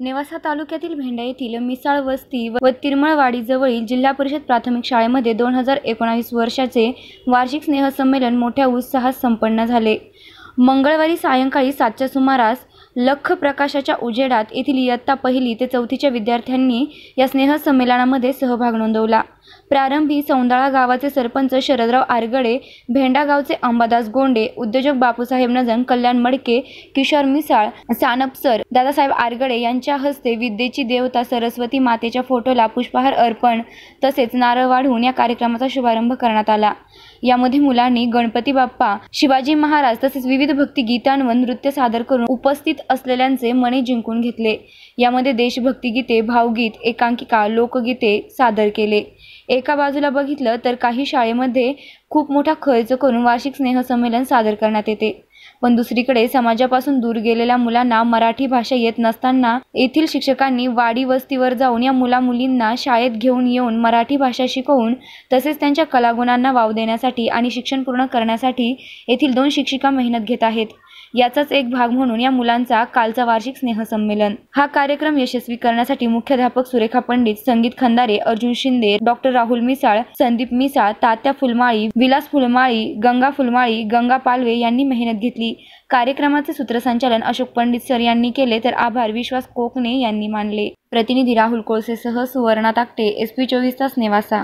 नेवासा तालुक्यातील भेंडा येथील मिसाळ वस्ती व तिरमळवाडीजवळील जिल्हा परिषद प्राथमिक शाळेमध्ये दोन हजार एकोणावीस वर्षाचे वार्षिक स्नेहसंमेलन मोठ्या उत्साहात संपन्न झाले. मंगळवारी सायंकाळी सातच्या सुमारास लख्ख प्रकाशाच्या उजेडात येथील इयत्ता पहिली ते चौथीच्या विद्यार्थ्यांनी या स्नेहसंमेलनामध्ये सहभाग नोंदवला. प्रारंभी सौंदाळा गावाचे सरपंच शरदराव आरगडे, भेंडा गावचे अंबादास गोंडे, उद्योजक बापूसाहेब नजन, कल्याण मडके, किशोर मिसाळ, सानपसर दादासाहेब आरगडे यांच्या हस्ते विद्येची देवता सरस्वती मातेच्या फोटोला पुष्पहार अर्पण तसेच नारळ वाढवून या कार्यक्रमाचा शुभारंभ करण्यात आला. यामध्ये मुलांनी गणपती बाप्पा, शिवाजी महाराज तसेच विविध भक्तिगीतांवर नृत्य सादर करून उपस्थित असलेल्यांचे मने जिंकून घेतले. यामध्ये देशभक्तिगीते, भावगीत, एकांकिका, लोकगीते सादर केले. एका बाजूला बघितलं तर काही शाळेमध्ये खूप मोठा खर्च करून वार्षिक स्नेहसंमेलन सादर करण्यात येते. पण दुसरीकडे समाजापासून दूर गेलेल्या मुलांना मराठी भाषा येत नसताना येथील शिक्षकांनी वाडी वस्तीवर जाऊन या मुला-मुलींना शाळेत घेऊन येऊन मराठी भाषा शिकवून तसेच त्यांच्या कलागुणांना वाव देण्यासाठी आणि शिक्षण पूर्ण करण्यासाठी येथील दोन शिक्षिका मेहनत घेत आहेत. याचाच एक भाग म्हणून या मुलांचा कालचा वार्षिक स्नेहसंमेलन. हा कार्यक्रम यशस्वी करण्यासाठी मुख्याध्यापक सुरेखा पंडित, संगीत खंदारे, अर्जुन शिंदे, डॉक्टर राहुल मिसाळ, संदीप मिसाळ, तात्या फुलमाळी, विलास फुलमाळी, गंगा फुलमाळी, गंगा पालवे यांनी मेहनत घेतली घेतली. कार्यक्रमाचे सूत्रसंचालन अशोक पंडित सर यांनी केले तर आभार विश्वास कोकणे यांनी मानले. प्रतिनिधी राहुल कोळसेसह सुवर्णा ताकटे, एसपी चोवीस तास नेवासा.